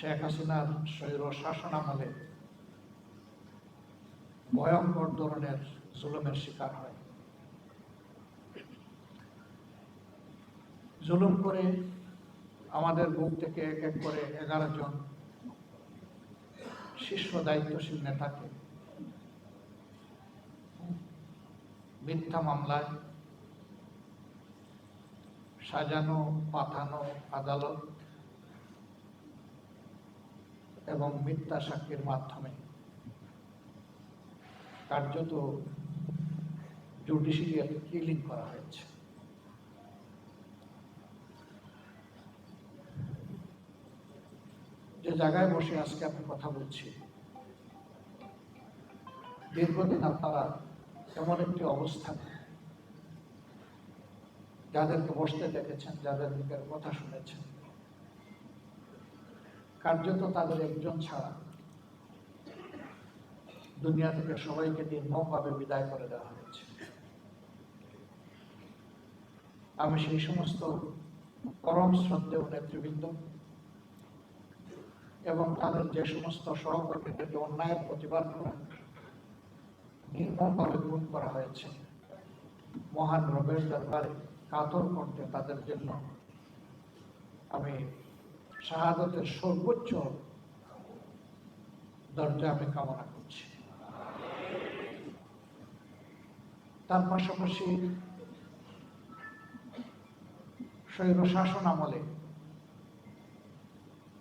শেখ হাসিনার স্বৈর শাসন আমলে ভয়ঙ্কর ধরনের জুলুমের শিকার হয়। জুলুম করে আমাদের বুক থেকে এক এক করে এগারো জন শীর্ষ দায়িত্বশীল নেতাকে মিথ্যা মামলায় সাজানো, পাঠানো, আদালত এবং মিথ্যা সাক্ষীর মাধ্যমে। কার্যত জুডিশিয়াল কিলিং করা হয়েছে। যে জায়গায় বসে আজকে আমি কথা বলছি, দীর্ঘদিন আপনারা এমন একটি অবস্থান, যাদেরকে বসতে দেখেছেন, যাদের মুখের কথা শুনেছেন কার্যত তাদের একজন ছাড়া। দুনিয়া থেকে সবাইকে নির্মমভাবে বিদায় করে দেওয়া হয়েছে। আমি সেই সমস্ত পরম শ্রদ্ধেয় নেতৃবৃন্দ এবং তাদের যে সমস্ত সহকর্মীদেরকে অন্যায়ের প্রতিবাদ করে নির্মমভাবে গুণ করা হয়েছে, মহান রবের দরবারে কাতর করতে তাদের জন্য আমি শাহাদতের সর্বোচ্চ দরজা আমি কামনা করছি। তার পাশাপাশি স্বৈর শাসন আমলে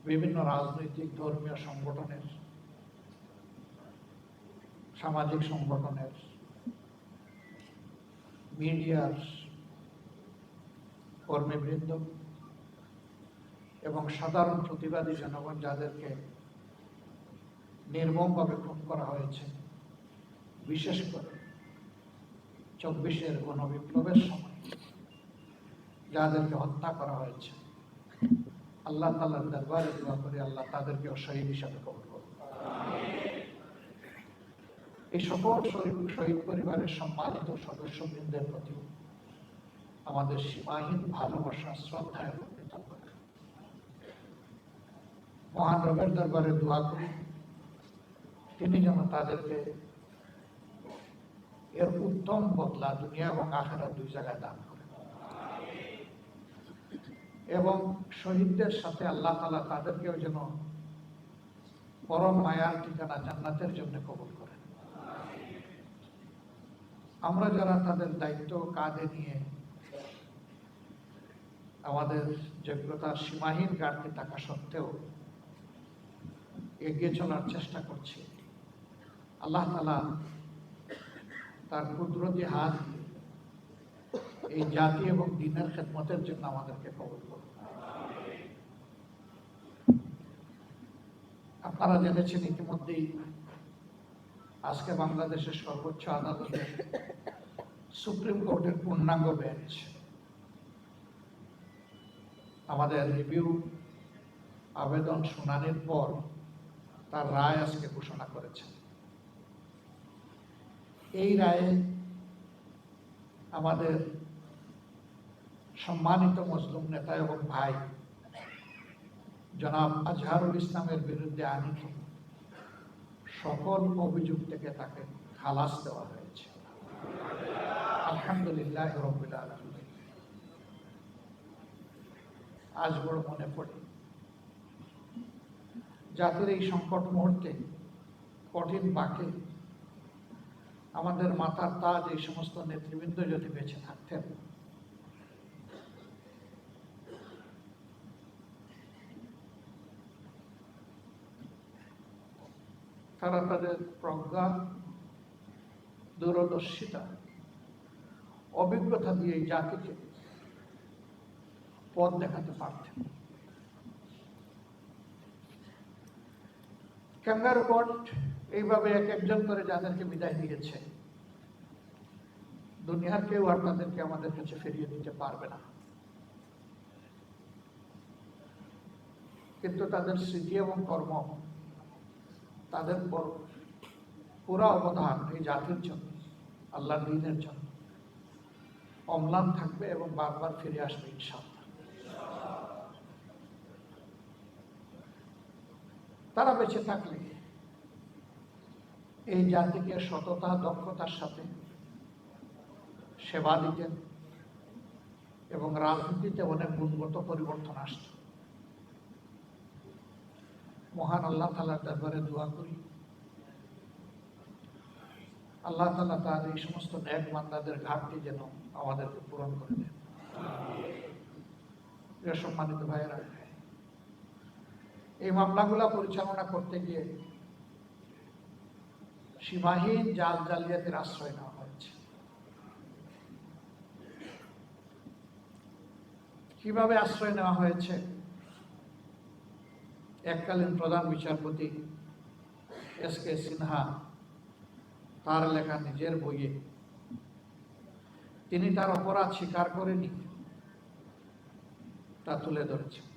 বিভিন্ন রাজনৈতিক, ধর্মীয় সংগঠনের, সামাজিক সংগঠনের, মিডিয়ার কর্মীবৃন্দ এবং সাধারণ প্রতিবাদী জনগণ যাদেরকে নির্মমভাবে খুন করা হয়েছে, বিশেষ করে চব্বিশের গণবিপ্লবের সময়, যাদেরকে হত্যা করা হয়েছে, আল্লাহ তাল্লাহ দরবারে দোয়া করে আল্লাহ তাদেরকে শহীদ হিসাবে কবর করুন। এই সকল শহীদ পরিবারের সম্মানিত সদস্যবৃন্দের প্রতি আমাদের সীমাহীন ভালোবাসা, শ্রদ্ধা এবং কৃতজ্ঞতা। মহান রবের দরবারে দোয়া করি। তিনি যেন তাদেরকে এর উত্তম বদলা দুনিয়া এবং আখেরা দুই জায়গায় দান করেন। এবং শহীদদের সাথে আল্লাহ তালা তাদেরকেও যেন পরম মায়ার ঠিকানা জান্নাতের জন্য কবুল করেন। আমরা যারা তাদের দায়িত্ব কাঁধে নিয়ে আমাদের যোগ্যতার সীমাহীন ঘাটতি থাকা সত্ত্বেও এগিয়ে চলার চেষ্টা করছে। আল্লাহ তালা তার কুদরতি হাত এই জাতি এবং দিনের খেদমতের জন্য আমাদেরকে কবল করুন। আপনারা জেনেছেন ইতিমধ্যেই আজকে বাংলাদেশের সর্বোচ্চ আদালতে সুপ্রিম কোর্টের পূর্ণাঙ্গ বেঞ্চ। আমাদের রিভিউ, আবেদন, শুনানির পর তার রায় আজকে ঘোষণা করেছে। এই রায়ে আমাদের সম্মানিত মুসলিম নেতা এবং ভাই জনাব আজহারুল ইসলামের বিরুদ্ধে আনিত সকল অভিযোগ থেকে তাকে খালাস দেওয়া হয়েছে। আলহামদুলিল্লাহ রবিল আজ বড় মনে পড়ে জাতির এই সংকট মুহূর্তে কঠিন বাকে, আমাদের মাথার তাজ এই সমস্ত নেতৃবৃন্দ যদি বেঁচে থাকতেন। তারা তাদের প্রজ্ঞা, দূরদর্শিতা, অভিজ্ঞতা দিয়ে এই জাতিকে পথ দেখাতে পারতেন। ক্যাঙ্গারু কোর্ট এইভাবে এক একজন করে যাদেরকে বিদায় দিয়েছে, দুনিয়ার কেউ আর তাদেরকে আমাদের কাছে ফিরিয়ে দিতে পারবে না। কিন্তু তাদের স্মৃতি এবং কর্ম, তাদের পর অবদান এই জাতির জন্য আল্লাহ দিনের জন্য। অম্লান থাকবে এবং বারবার ফিরে আসবে ইনশাআল্লাহ। তারা বেঁচে থাকলে এই জাতিকে সততা, দক্ষতার সাথে সেবা দিতেন এবং রাজনীতিতে অনেক গুণগত পরিবর্তন আসত। মহান আল্লাহ তালার দরবারে দোয়া করি। আল্লাহ তালা তার এই সমস্ত ন্যাক বান্দাদের ঘাটতি যেন আমাদেরকে পূরণ করে দেন। সম্মানিত ভাইয়েরা এই মামলাগুলো পরিচালনা করতে গিয়ে সীমাহীন জাল জালিয়াতের আশ্রয় নেওয়া হয়েছে। কীভাবে আশ্রয় নেওয়া হয়েছে? এককালীন প্রধান বিচারপতি এস কে সিনহা তার লেখা নিজের বইয়ে তিনি তার অপরাধ স্বীকার করেনি, তা তুলে ধরেছেন।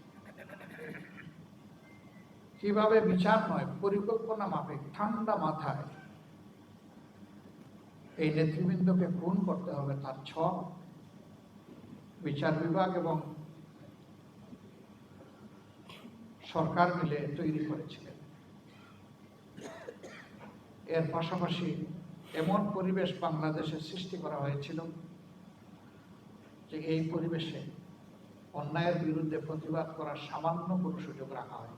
কীভাবে বিচার নয় পরিকল্পনা মাফিক, ঠান্ডা মাথায়। এই নেতৃবৃন্দকে খুন করতে হবে তার ছক বিচার বিভাগ এবং সরকার মিলে তৈরি করেছিলেন। এর পাশাপাশি এমন পরিবেশ বাংলাদেশে সৃষ্টি করা হয়েছিল যে এই পরিবেশে অন্যায়ের বিরুদ্ধে প্রতিবাদ করার সামান্য কোনো সুযোগ রাখা হয়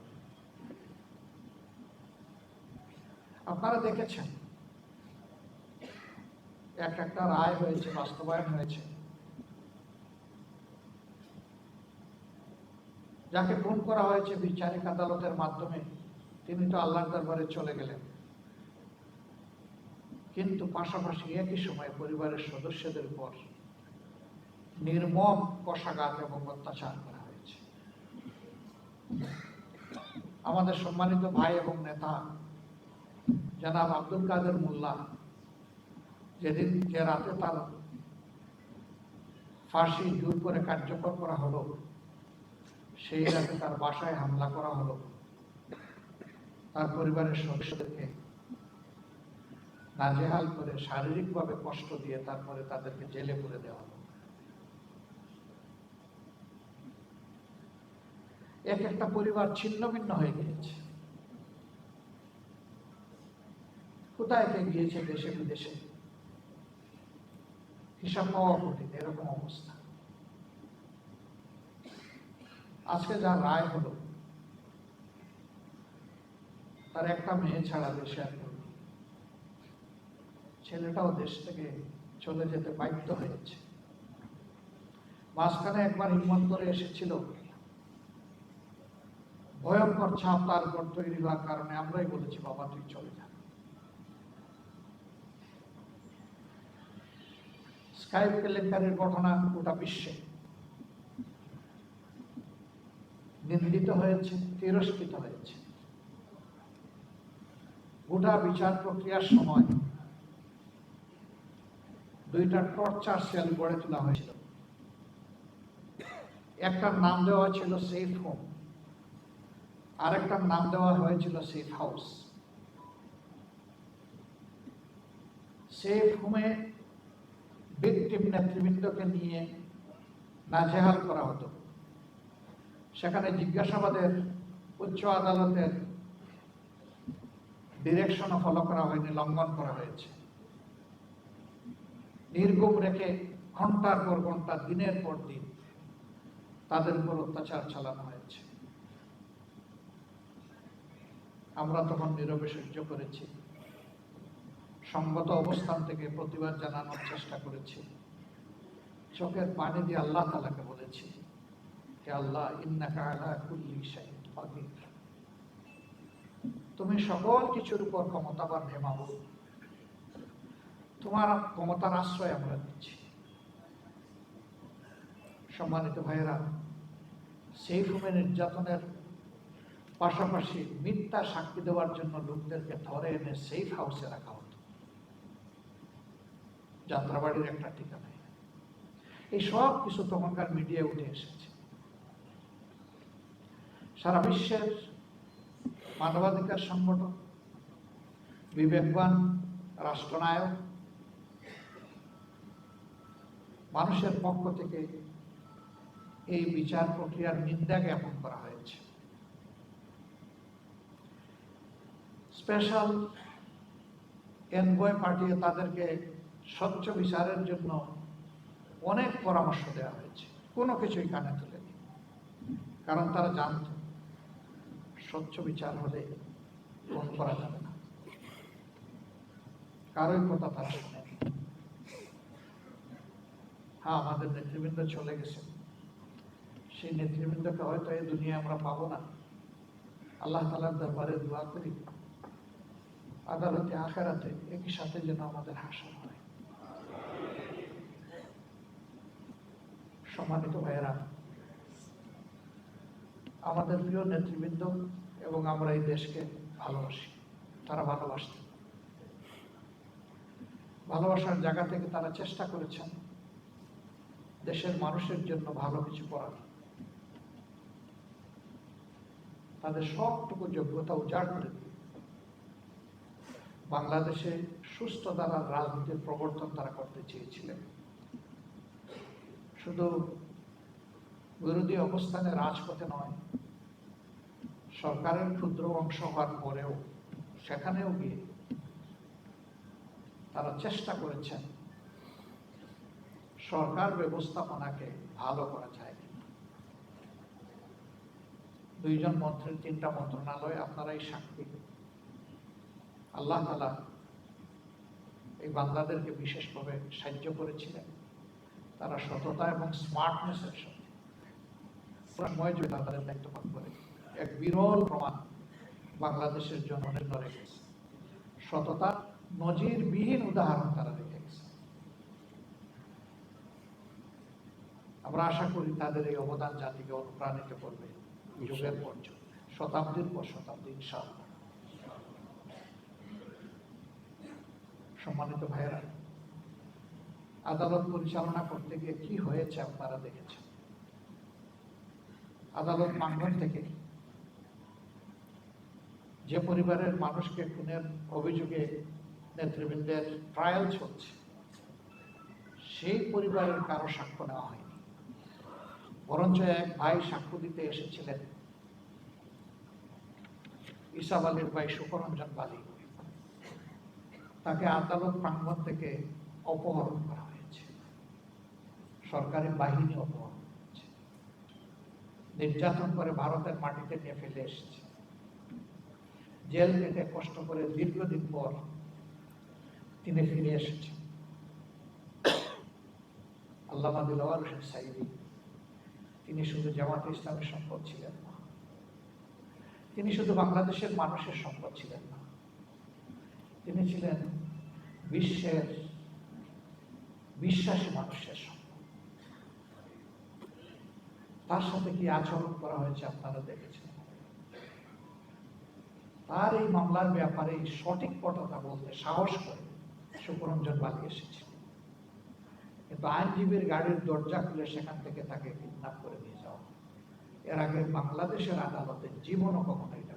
আপনারা দেখেছেন? এক একটা রায় হয়েছে, বাস্তবায়ন হয়েছে। যাকে খুন করা হয়েছে বিচারিক আদালতের মাধ্যমে, তিনি তো আল্লাহর দরবারে চলে গেলেন। কিন্তু পাশাপাশি একই সময় পরিবারের সদস্যদের উপর নির্মম কষাঘাত এবং অত্যাচার করা হয়েছে। আমাদের সম্মানিত ভাই এবং নেতা জনাব আব্দুল কাদের মোল্লা যেদিন যে রাতে তার ফাঁসি জোর করে কার্যকর করা হলো, সেই রাতে তার বাসায় হামলা করা হলো। তার পরিবারের সদস্যদেরকে নাজেহাল করে শারীরিকভাবে কষ্ট দিয়ে তারপরে তাদেরকে জেলে করে দেওয়া হলো। এক একটা পরিবার ছিন্ন ভিন্ন হয়ে গিয়েছে। কোথায় কে গিয়েছে দেশে বিদেশে? হিসাব পাওয়া কঠিন, এরকম অবস্থা। আজকে যা রায় হলো, তার একটা মেয়ে ছাড়া দেশে আর ছেলেটাও দেশ থেকে চলে যেতে বাধ্য হয়েছে। মাঝখানে একবার হিম্মত করে এসেছিল। ভয়ঙ্কর ছাপ তার উপর তৈরি হওয়ার কারণে, আমরাই বলেছি, বাবা, তুই চলে যা। স্কাইপ কেলেঙ্কারির ঘটনা গোটা বিশ্বে। নিন্দিত হয়েছে, তিরস্কৃত হয়েছে। গোটা বিচার প্রক্রিয়ার সময় দুইটা টর্চার সেল গড়ে তোলা হয়েছিল। একটার নাম দেওয়া ছিল সেফ হোম, আরেকটার নাম দেওয়া হয়েছিল সেফ হাউস। সেফ হোমে ভিকটিম নেতৃবৃন্দকে নিয়ে নাজেহাল করা হতো। সেখানে জিজ্ঞাসাবাদের উচ্চ আদালতের ডিরেকশনও ফলো করা হয়নি, লঙ্ঘন করা হয়েছে। নির্গুম রেখে ঘণ্টার পর ঘণ্টা দিনের পর দিন তাদের উপর অত্যাচার চালানো হয়েছে। আমরা তখন নীরবে সহ্য করেছি। সঙ্গত অবস্থান থেকে প্রতিবাদ জানানোর চেষ্টা করেছি। চোখের পানি দিয়ে আল্লাহ তালাকে বলেছি, হে আল্লাহ তুমি সকল কিছুর উপর ক্ষমতাবান হে মাবুদ। তোমার ক্ষমতার আশ্রয় আমরা দিচ্ছি সম্মানিত ভাইয়েরা সেই ভূমি নির্যাতনের পাশাপাশি মিথ্যা সাক্ষী দেওয়ার জন্য লোকদেরকে ধরে এনে সেফ হাউসে রাখা হতো যাত্রাবাড়ির একটা ঠিকানায় এই সব কিছু তখনকার মিডিয়ায় উঠে এসেছে। সারা বিশ্বের মানবাধিকার সংগঠন, বিবেকবান রাষ্ট্রনায়ক, মানুষের পক্ষ থেকে এই বিচার প্রক্রিয়ার নিন্দা জ্ঞাপন করা হয়েছে। স্পেশাল এনবয় পাঠিয়ে তাদেরকে স্বচ্ছ বিচারের জন্য অনেক পরামর্শ দেওয়া হয়েছে। কোনো কিছুই কানে তুলেনি। কারণ তারা জানত, স্বচ্ছ বিচার হলে ফোন করা যাবে না। কারোই কথা তারা শোনেনি। হ্যাঁ আমাদের নেতৃবৃন্দ চলে গেছে। সেই নেতৃবৃন্দকে হয়তো এই দুনিয়া আমরা পাবো না। আল্লাহ তালার দরবারে দোয়া করি। আদালতে, আখেরাতে একই সাথে যেন আমাদের হাসা হয়। সম্মানিত ভাইয়েরা, আমাদের প্রিয় নেতৃবৃন্দ এবং আমরা এই দেশকে ভালোবাসি, তারা ভালোবাসত ভালোবাসার জায়গা থেকে তারা চেষ্টা করেছেন দেশের মানুষের জন্য ভালো কিছু করার। তাদের সবটুকু যোগ্যতা উজাড় করে বাংলাদেশে সুস্থ দ্বারা রাজনীতির প্রবর্তন তারা করতে চেয়েছিলেন। শুধু বিরোধী অবস্থানে রাজপথে নয়, সরকারের ক্ষুদ্র অংশ হওয়ার পরেও সেখানেও গিয়ে তারা চেষ্টা করেছেন সরকার ব্যবস্থাপনাকে ভালো করা যায়। দুইজন মন্ত্রীর তিনটা মন্ত্রণালয়, আপনারাই সাক্ষী। আল্লাহ তালা এই বান্দাদেরকে বিশেষভাবে সাহায্য করেছিলেন। তারা সততা এবং স্মার্টনেসের সাথে। সময় তাদের দায়িত্ব পালন করে। এক বিরল প্রমাণ বাংলাদেশের জনগণের ধরে গেছে। সততা নজিরবিহীন উদাহরণ তারা রেখে গেছে। আমরা আশা করি তাদের এই অবদান জাতিকে অনুপ্রাণিত করবে যুগের পর যুগ, শতাব্দীর পর শতাব্দী, ইনশাআল্লাহ। সম্মানিত ভাইয়েরা আদালত পরিচালনা করতে গিয়ে কি হয়েছে আপনারা দেখেছেন? আদালত প্রাঙ্গণ থেকে যে পরিবারের মানুষকে খুনের অভিযোগে নেতৃবৃন্দের ট্রায়াল চলছে, সেই পরিবারের কারও সাক্ষ্য নেওয়া হয়নি। বরঞ্চ এক ভাই সাক্ষ্য দিতে এসেছিলেন। ইসাব আলীর ভাই সুকরঞ্জন বালি। তাকে আদালত প্রাঙ্গণ থেকে অপহরণ করা হয়েছে সরকারি বাহিনী অপহরণ করেছে। নির্যাতন করে ভারতের মাটিতে নিয়ে ফেলে এসেছে। জেল থেকে কষ্ট করে দীর্ঘদিন পর তিনি ফিরে এসেছেন আল্লামা তিনি শুধু জামাতে ইসলামের সম্পদ ছিলেন না। তিনি শুধু বাংলাদেশের মানুষের সম্পদ ছিলেন না। তিনি ছিলেন বিশ্বের, বিশ্বাসী মানুষের সম্পদ। তার সাথে কি আচরণ করা হয়েছে আপনারা দেখেছেন? তার এই মামলার ব্যাপারে সঠিক কথা বলতে সাহস করে সুপরঞ্জন বালি এসেছে। কিন্তু আইনজীবীর গাড়ির দরজা খুলে সেখান থেকে তাকে কিডন্যাপ করে নিয়ে যাওয়া এর আগে বাংলাদেশের আদালতে জীবনও কখনো এটা।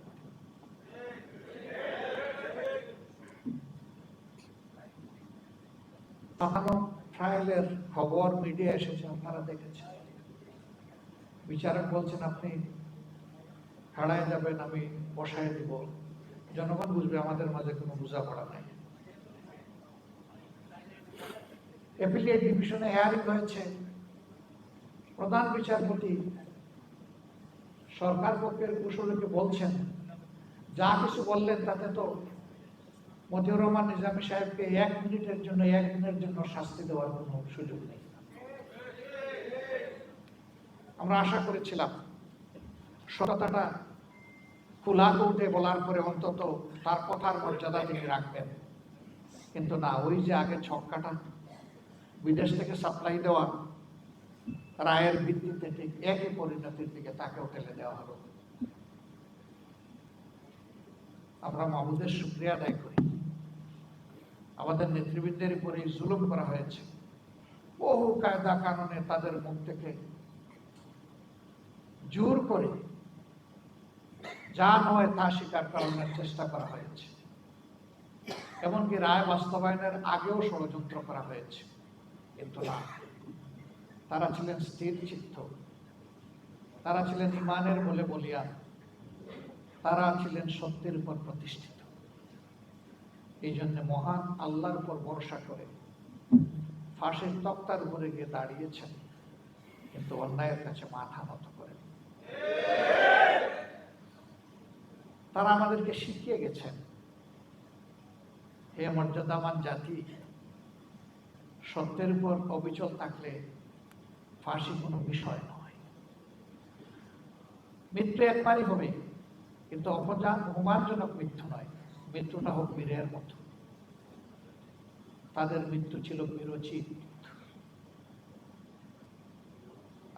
তখনও ট্রায়ালের খবর মিডিয়া এসেছে, আপনারা দেখেছেন। বিচারক বলছেন, আপনি হারায় যাবেন, আমি বসায় দিব। জনগণ বুঝবে, আমাদের মাঝে কোনো বোঝাপড়া নাই। অ্যাপিলিয়েট ডিভিশনে হেয়ারিং হয়েছে। প্রধান বিচারপতি সরকার পক্ষের কুশলীকে বলছেন, যা কিছু বললেন, তাতে তো মতিউর রহমান নিজামী সাহেবকে এক মিনিটের জন্য, এক দিনের জন্য শাস্তি দেওয়ার কোনো সুযোগ নেই। আমরা আশা করেছিলাম, সততাটা খোলা কৌটে বলার পরে অন্তত তার কথার মর্যাদা তিনি রাখবেন। কিন্তু না, ওই যে আগে ছক্কাটা বিদেশ থেকে সাপ্লাই দেওয়া, রায়ের ভিত্তিতে ঠিক একই পরিণতির দিকে তাকেও ঠেলে দেওয়া হলো। আমরা মাহবুদের শুক্রিয়া আদায় করি। আমাদের নেতৃবৃন্দের উপরে জুলুম করা হয়েছে। বহু কায়দা কানুনে তাদের মুখ থেকে জোর করে যা নয় তা স্বীকার করানোর চেষ্টা করা হয়েছে। এমনকি রায় বাস্তবায়নের আগেও ষড়যন্ত্র করা হয়েছে। কিন্তু না, তারা ছিলেন স্থির চিত্ত। তারা ছিলেন ইমানের বলে বলিয়া তারা ছিলেন সত্যের উপর প্রতিষ্ঠিত। এই জন্য মহান আল্লাহর উপর ভরসা করে ফাঁসের তক্তার উপরে গিয়ে দাঁড়িয়েছেন। কিন্তু অন্যায়ের কাছে মাথা নত। তারা আমাদেরকে শিখিয়ে গেছেন। হে মর্যাদামান জাতি, সত্যের উপর অবিচল থাকলে ফাঁসি কোনো বিষয় নয়। মৃত্যু একবারই হবে, কিন্তু অপযান অপমানজনক মৃত্যু নয়, মৃত্যুটা হোক বীরের মতো। তাদের মৃত্যু ছিল বিরোচিত।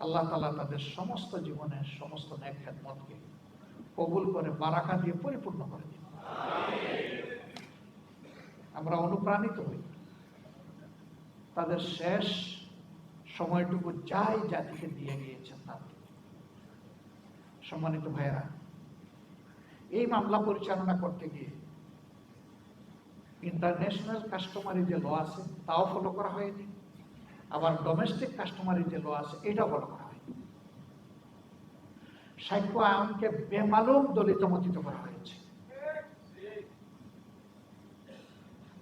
আল্লাহ তালা তাদের সমস্ত জীবনের সমস্ত ন্যাক খেদমতকে কবুল করে বারাকা দিয়ে পরিপূর্ণ করে দিন। আমরা অনুপ্রাণিত হই। তাদের শেষ সময়টুকু যাই জাতিকে দিয়ে গিয়েছেন তাদের সম্মানিত ভাইয়েরা, এই মামলা পরিচালনা করতে গিয়ে ইন্টারন্যাশনাল কাস্টমারি যে ল আছে, তাও ফলো করা হয়নি। আবার ডোমেস্টিক কাস্টমারি যে ল আছে, এটাও ফলো করা হয়নি সাক্ষ্য আইনকে বেমালুম দলিত মতিত করা হয়েছে।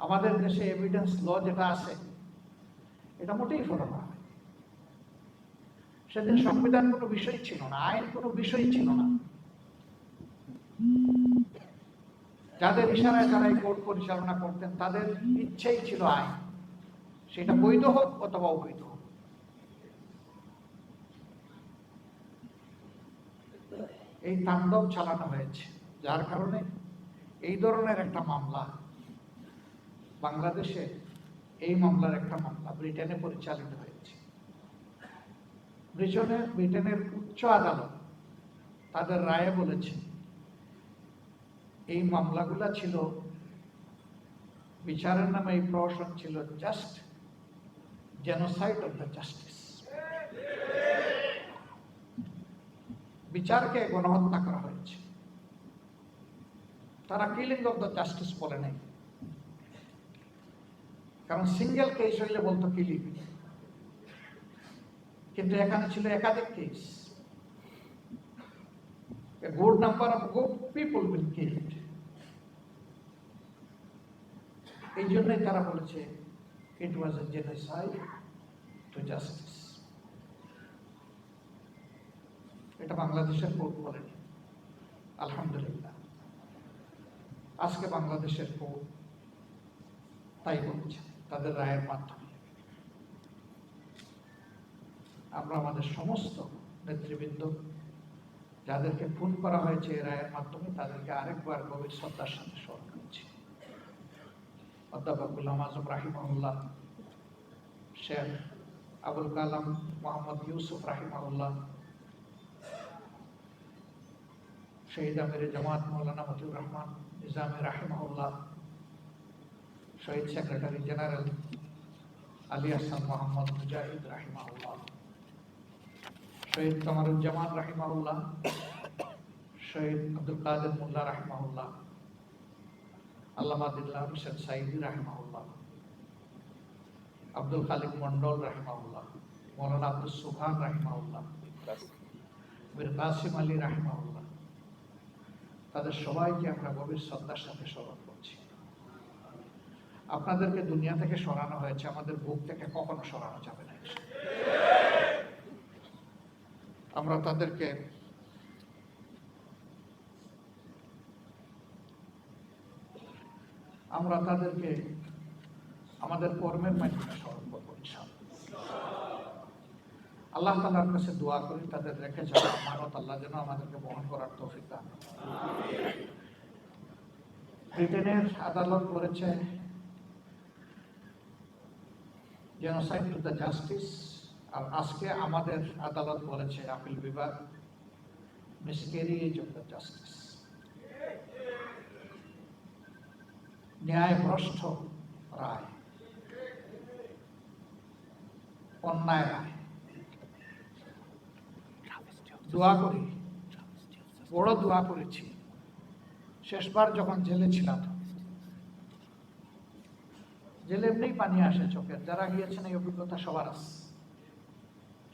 আমাদের দেশে এভিডেন্স ল যেটা আছে, এটা মোটেই ফলো করা হয় সেদিন সংবিধান কোনো বিষয় ছিল না আইন কোনো বিষয় ছিল না। যাদের ইশারায় যারা এই কোর্ট পরিচালনা করতেন, তাদের ইচ্ছেই ছিল আইন। সেটা বৈধ হোক অথবা অবৈধ হোক। এই তাণ্ডব চালানো হয়েছে, যার কারণে এই ধরনের একটা মামলা, বাংলাদেশে এই মামলার একটা মামলা ব্রিটেনে পরিচালিত হয়েছে। ব্রিটেনের ব্রিটেনের উচ্চ আদালত তাদের রায়ে বলেছে, এই মামলাগুলা ছিল, বিচারের নামে এই প্রহসন ছিল just genocide of the justice বিচারকে গণহত্যা করা হয়েছে। তারা কিলিং অফ দ্য জাস্টিস বলে নাই। কারণ সিঙ্গেল কেস হইলে বলতো কিলিং। কিন্তু এখানে ছিল একাধিক case a good number of good people will এই জন্যই তারা বলেছে it was a genocide to justice এটা বাংলাদেশের কোর্ট বলেনি। আলহামদুলিল্লাহ। আজকে বাংলাদেশের কোর্ট তাই বলছে তাদের রায়ের মাধ্যমে। আমরা আমাদের সমস্ত নেতৃবৃন্দ, যাদেরকে খুন করা হয়েছে এই রায়ের মাধ্যমে, তাদেরকে আরেকবার গভীর শ্রদ্ধার সাথে স্মরণ করছি। অধ্যাপক গুলাম আজম রাহিমাউল্লাহ শেখ আবুল কালাম মোহাম্মদ ইউসুফ রাহিমাউল্লাহ শহীদ আমির জামাত মৌলানা মতিউর রহমান, নিজামে রাহিমাউল্লাহ শহীদ সেক্রেটারি জেনারেল আলী আহসান মোহাম্মদ মুজাহিদ রাহিমাউল্লাহ শহীদ কামারুজ্জামান রাহিমাউল্লাহ শহীদ আব্দুল কাদের মোল্লা রাহিমাউল্লাহ আল্লামা দিল্লাহ হোসেন সাইদি রাহিমাউল্লাহ আব্দুল খালিক মন্ডল রাহিমাউল্লাহ মৌলানা আব্দুল সুবহান রাহিমাউল্লাহ মীর কাসিম আলী রাহিমাউল্লাহ তাদের সবাইকে আমরা গভীর শ্রদ্ধার সাথে স্মরণ করছি। আপনাদেরকে দুনিয়া থেকে সরানো হয়েছে, আমাদের বুক থেকে কখনো সরানো যাবে না। আমরা তাদেরকে আমরা তাদেরকে আমাদের কর্মের মাধ্যমে স্মরণ করব আল্লাহ তালার কাছে দোয়া করি, তাদের রেখে যাওয়া মানত আল্লাহ যেন আমাদেরকে বহন করার তৌফিক দান ব্রিটেনের আদালত করেছে জেনোসাইড টু দ্য জাস্টিস আর আজকে আমাদের আদালত বলেছে আপিল বিভাগ মিসকেরিয়েজ অফ দ্য জাস্টিস ন্যায় ভ্রষ্ট রায়। অন্যায় রায় দোয়া করি। বড় দোয়া করেছি। শেষবার যখন জেলে ছিলাম, জেলে এমনি পানি আসে চোখের। যারা গিয়েছেন এই অভিজ্ঞতা সবার আছে।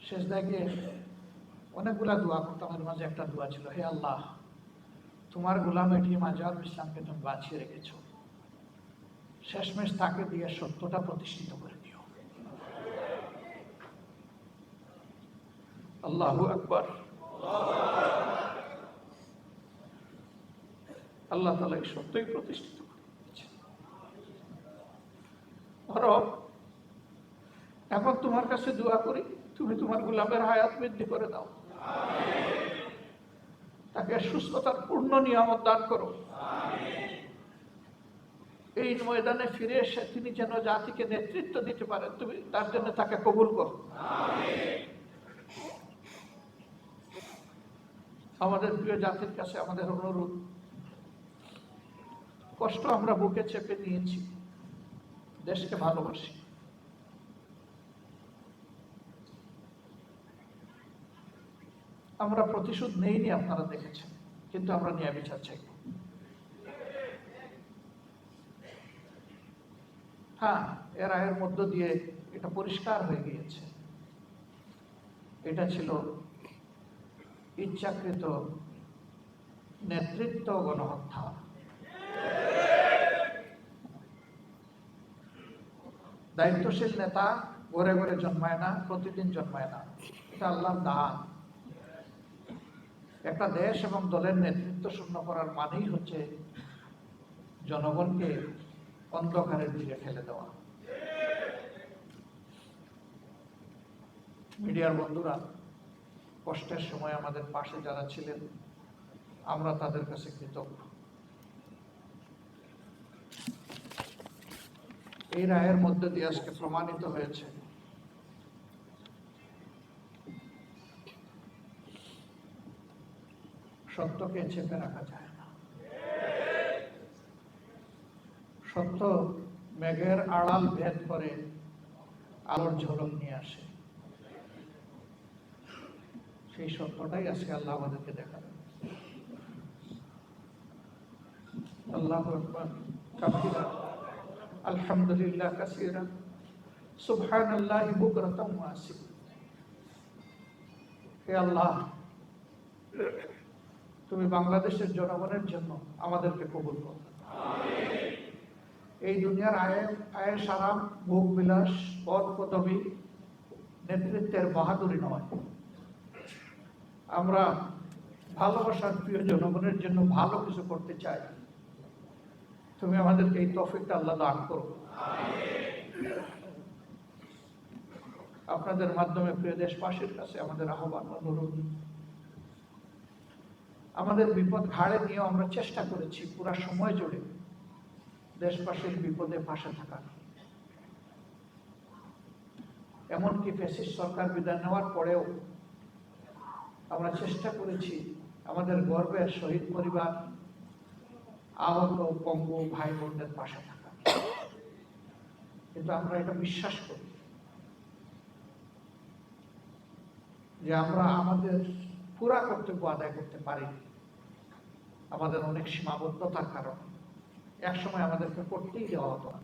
শেষ দেখে অনেকগুলা দোয়া করতাম, এর মাঝে একটা দোয়া ছিল, হে আল্লাহ, তোমার গোলাম এটি মাজার ইসলামকে তুমি বাঁচিয়ে রেখেছ। শেষমেশ তাকে দিয়ে সত্যটা প্রতিষ্ঠিত করে দিও আল্লাহু আকবার। আল্লাহ তালা এই সত্যই প্রতিষ্ঠিত ধরো, এখন তোমার কাছে দোয়া করি, তুমি তোমার গোলাপের হায়াত বৃদ্ধি করে দাও। তাকে সুস্থতার পূর্ণ নিয়ামত দান করো। এই ময়দানে ফিরে এসে তিনি যেন জাতিকে নেতৃত্ব দিতে পারেন, তুমি তার জন্য তাকে কবুল করো। আমাদের প্রিয় জাতির কাছে আমাদের অনুরোধ। কষ্ট আমরা বুকে চেপে নিয়েছি, দেশকে ভালোবাসি। আমরা প্রতিশোধ নেইনি আপনারা দেখেছেন, কিন্তু আমরা নিয়ে বিচার চাই। হ্যাঁ এর আয়ের মধ্য দিয়ে এটা পরিষ্কার হয়ে গিয়েছে। এটা ছিল ইচ্ছাকৃত নেতৃত্ব গণহত্যা। দায়িত্বশীল নেতা ঘরে ঘরে জন্মায় না, প্রতিদিন জন্মায় না। এটা আল্লাহর দান। একটা দেশ এবং দলের নেতৃত্ব শূন্য করার মানেই হচ্ছে জনগণকে অন্ধকারের দিকে ঠেলে দেওয়া। মিডিয়ার বন্ধুরা কষ্টের সময় আমাদের পাশে যারা ছিলেন, আমরা তাদের কাছে কৃতজ্ঞ। এই রায়ের মধ্যে দিয়ে আজকে প্রমাণিত হয়েছে সত্যকে চেপে রাখা যায় না। সত্য মেঘের আড়াল ভেদ করে আলোর ঝলক নিয়ে আসে। সেই সত্যটাই আজকে আল্লাহ আমাদেরকে দেখাবে আল্লাহ তুমি বাংলাদেশের জনগণের জন্য আমাদেরকে কবুল করো। এই দুনিয়ার আয়ে আয়ের সারাম, ভোগ বিলাস, পদ পদবী নেতৃত্বের বাহাদুরি নয়। আমরা ভালোবাসার প্রিয় জনগণের জন্য ভালো কিছু করতে চাই। তুমি আমাদেরকে এই তফিকটা আল্লাহ দান করো আপনাদের মাধ্যমে প্রিয় দেশবাসীর কাছে আমাদের আহ্বান, অনুরোধ। আমাদের বিপদ ঘাড়ে নিয়ে আমরা চেষ্টা করেছি পুরা সময় জুড়ে দেশবাসীর বিপদে পাশে থাকার। এমনকি ফেসিস সরকার বিদায় নেওয়ার পরেও আমরা চেষ্টা করেছি আমাদের গর্বের শহীদ পরিবার, আহত পঙ্গু ভাই বোনদের পাশে থাকা। কিন্তু আমরা এটা বিশ্বাস করি যে আমরা আমাদের পুরা কর্তব্য আদায় করতে পারিনি। আমাদের অনেক সীমাবদ্ধতার কারণে। একসময় আমাদেরকে করতেই দেওয়া হতো না।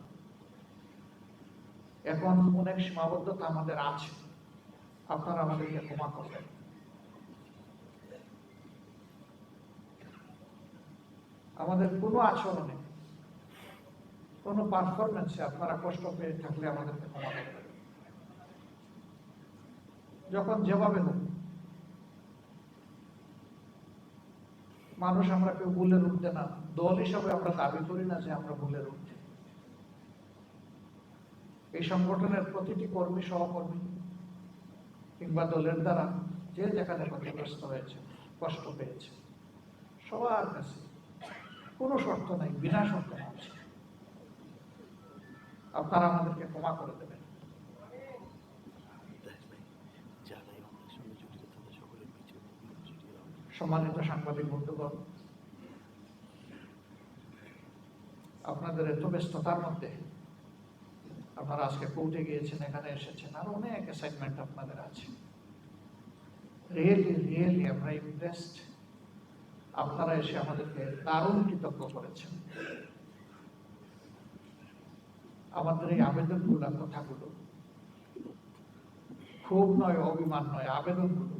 এখন অনেক সীমাবদ্ধতা আমাদের আছে। আপনারা আমাদেরকে ক্ষমা করবেন। আমাদের কোনো আচরণে, কোনো পারফরমেন্সে আপনারা কষ্ট পেয়ে থাকলে আমাদেরকে ক্ষমা যখন যেভাবে হোক, মানুষ আমরা কেউ ভুলের উঠতে না, দল হিসাবে আমরা দাবি করি না যে আমরা ভুলের উঠতে। এই সংগঠনের প্রতিটি কর্মী, সহকর্মী কিংবা দলের দ্বারা যে যেখানে ক্ষতিগ্রস্ত হয়েছে, কষ্ট পেয়েছে, সবার কাছে কোনো শর্ত নাই, বিনা শর্ত আপনারা আমাদেরকে ক্ষমা করে দেবেন। সম্মানিত সাংবাদিক বন্ধুগণ, আপনাদের এত ব্যস্ততার মধ্যে আপনারা আজকে কোর্টে গিয়েছেন, এখানে এসেছেন, আর অনেক অ্যাসাইনমেন্ট আপনাদের আছে। রিয়েলি রিয়েলি আমরা ইমপ্রেসড আপনারা এসে আমাদেরকে দারুণ কৃতজ্ঞ করেছেন। আমাদের এই আবেদনগুলো কথাগুলো খুব নয়, অভিমান নয়, আবেদনগুলো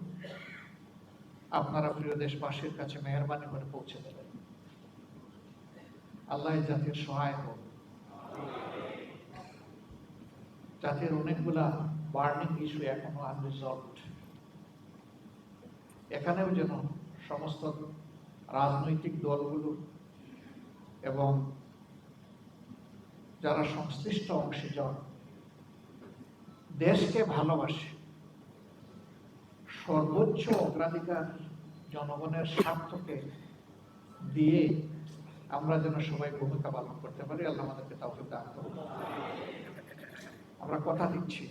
আপনারা প্রিয় দেশবাসীর কাছে মেহরবানি করে পৌঁছে দেবেন। আল্লাহ জাতির সহায় হোক। জাতির অনেকগুলা বার্নিং ইস্যু এখনও আনরিজলভড এখানেও যেন সমস্ত রাজনৈতিক দলগুলো এবং যারা সংশ্লিষ্ট অংশীজন দেশকে ভালোবাসে, সর্বোচ্চ অগ্রাধিকার জনগণের স্বার্থকে দিয়ে আমরা যেন সবাই ভূমিকা পালন করতে পারি, আল্লাহ আমাদেরকে তাও দান করুন আমরা কথা দিচ্ছি,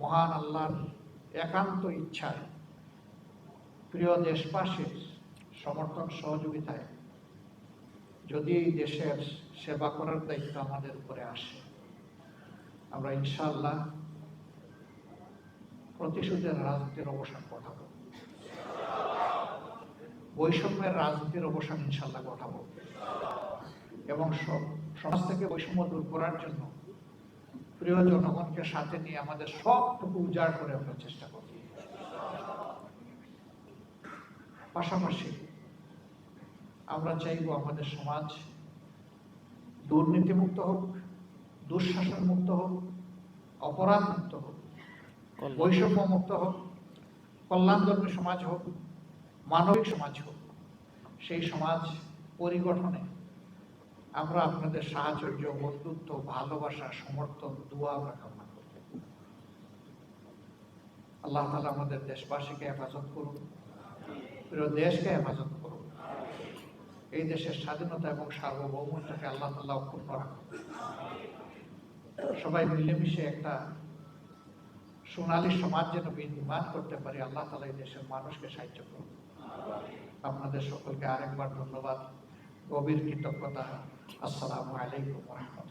মহান আল্লাহর একান্ত ইচ্ছায় প্রিয় দেশবাসীর সমর্থন সহযোগিতায় যদি এই দেশের সেবা করার দায়িত্ব আমাদের উপরে আসে, আমরা ইনশাল্লাহ প্রতিশোধের রাজনীতির অবসান ঘটাবো। বৈষম্যের রাজনীতির অবসান ইনশাল্লাহ ঘটাবো। এবং সমাজ থেকে বৈষম্য দূর করার জন্য প্রিয় জনগণকে সাথে নিয়ে আমাদের সবটুকু উজাড় করে আমরা চেষ্টা করব পাশাপাশি আমরা চাইব আমাদের সমাজ দুর্নীতিমুক্ত হোক দুঃশাসন মুক্ত হোক অপরাধ মুক্ত হোক বৈষম্য মুক্ত হোক কল্যাণধর্মী সমাজ হোক মানবিক সমাজ হোক সেই সমাজ পরিগঠনে আমরা আপনাদের সাহায্য বন্ধুত্ব ভালোবাসা সমর্থন দোয়া আমরা কামনা করি। আল্লাহ তালা আমাদের দেশবাসীকে হেফাজত করুন প্রিয় দেশকে হেফাজত করুন। এই দেশের স্বাধীনতা এবং সার্বভৌমত্বকে আল্লাহ তাল্লাহ অক্ষুণ্ণ রাখুন। সবাই মিলেমিশে একটা সোনালী সমাজ যেন নির্মাণ করতে পারি, আল্লাহ তালা এই দেশের মানুষকে সাহায্য করুন। আপনাদের সকলকে আরেকবার ধন্যবাদ। গভীর কৃতজ্ঞতা। আসসালামু আলাইকুম রহমতুল্লাহ।